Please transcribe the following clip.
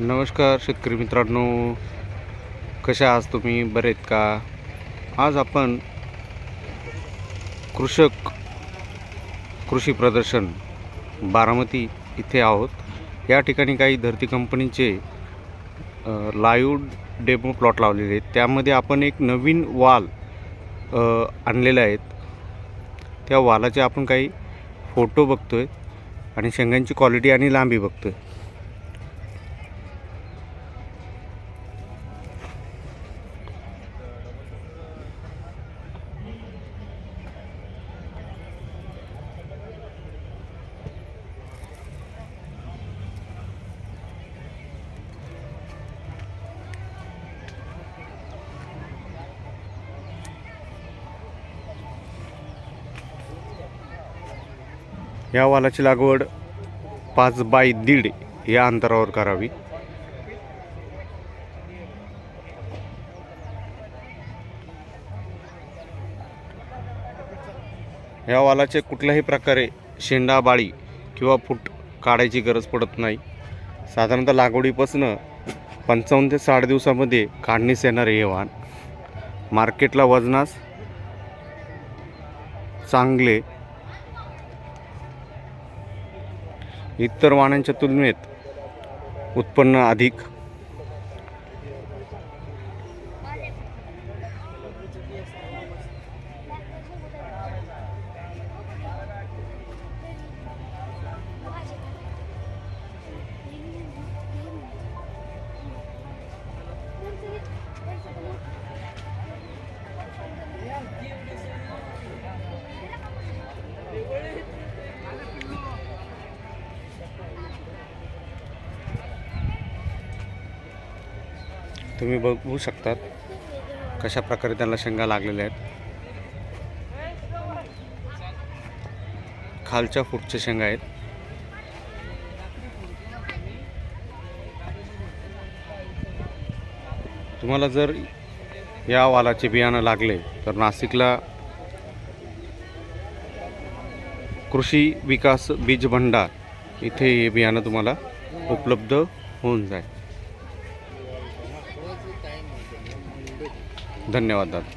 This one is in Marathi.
नमस्कार शेतकरी मित्रांनो. कशा आहात तुम्ही? बरेत का? आज आपण कृषक कृषी प्रदर्शन बारामती इथे आहोत. या ठिकाणी काही धरती कंपनीचे लाईव्ह डेमो प्लॉट लावलेले आहेत. त्यामध्ये आपण एक नवीन वाल आणलेला आणलेले आहेत. त्या वालाचे आपण काही फोटो बघतो आहे आणि शेंगांची क्वालिटी आणि लांबी बघतो आहे या वालाची लागवड पाच बाय दीड या अंतरावर करावी. या वालाचे कुठल्याही प्रकारे शेंडा बाळी किंवा फूट काढायची गरज पडत नाही. साधारणतः लागवडीपासून पंचावन्न ते साठ दिवसामध्ये काढणीस येणारे हे वाण. मार्केटला वजनास चांगले इतर वाहनांच्या तुलनेत उत्पन्न अधिक. तुम्ही बघू शकतात कशा प्रकारे त्यांना शेंगा लागलेल्या आहेत. खालच्या फुटच्या शेंगा आहेत. तुम्हाला जर या वालाचे बियाणं लागले तर नाशिकला कृषी विकास बीज भंडार इथे हे बियाणं तुम्हाला उपलब्ध होऊन जाईल. धन्यवाद दादा.